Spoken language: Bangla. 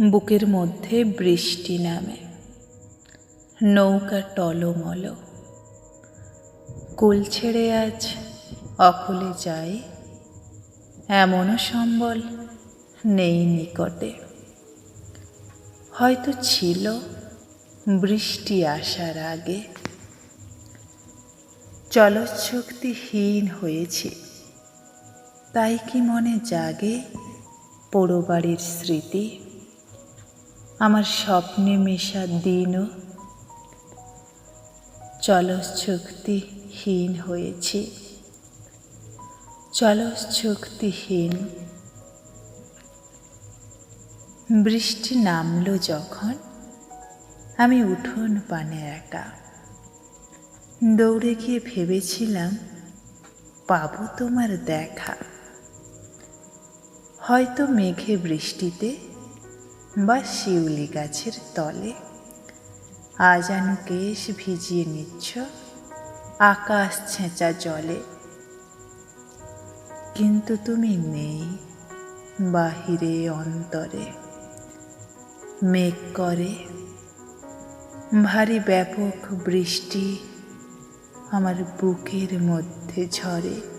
বুকের মধ্যে বৃষ্টি নামে। নৌকা টলমল। কুল ছেড়ে আজ অকুলে যায়। এমনও সম্বল নেই নিকটে। হয়তো ছিল বৃষ্টি আসার আগে। জলশক্তিহীন হয়েছে। তাই কি মনে জাগে পোড়ো বাড়ির স্মৃতি? স্বপ্নে মেশা দিনও। জলশক্তিহীন হয়েছে। জলশক্তিহীন বৃষ্টি নামলো যখন, আমি উঠোন পানে একা। দৌড়ে গিয়ে ভেবেছিলাম, পাবো তোমার দেখা। হয়তো মেঘে বৃষ্টিতে বা শিউলি গাছের তলে। আজানু কেশ ভিজিয়ে নিচ্ছ, আকাশ ছেঁচা জলে। কিন্তু তুমি নেই বাহিরে অন্তরে। মেঘ করে, ভারী ব্যাপক বৃষ্টি আমার বুকের মধ্যে ঝরে।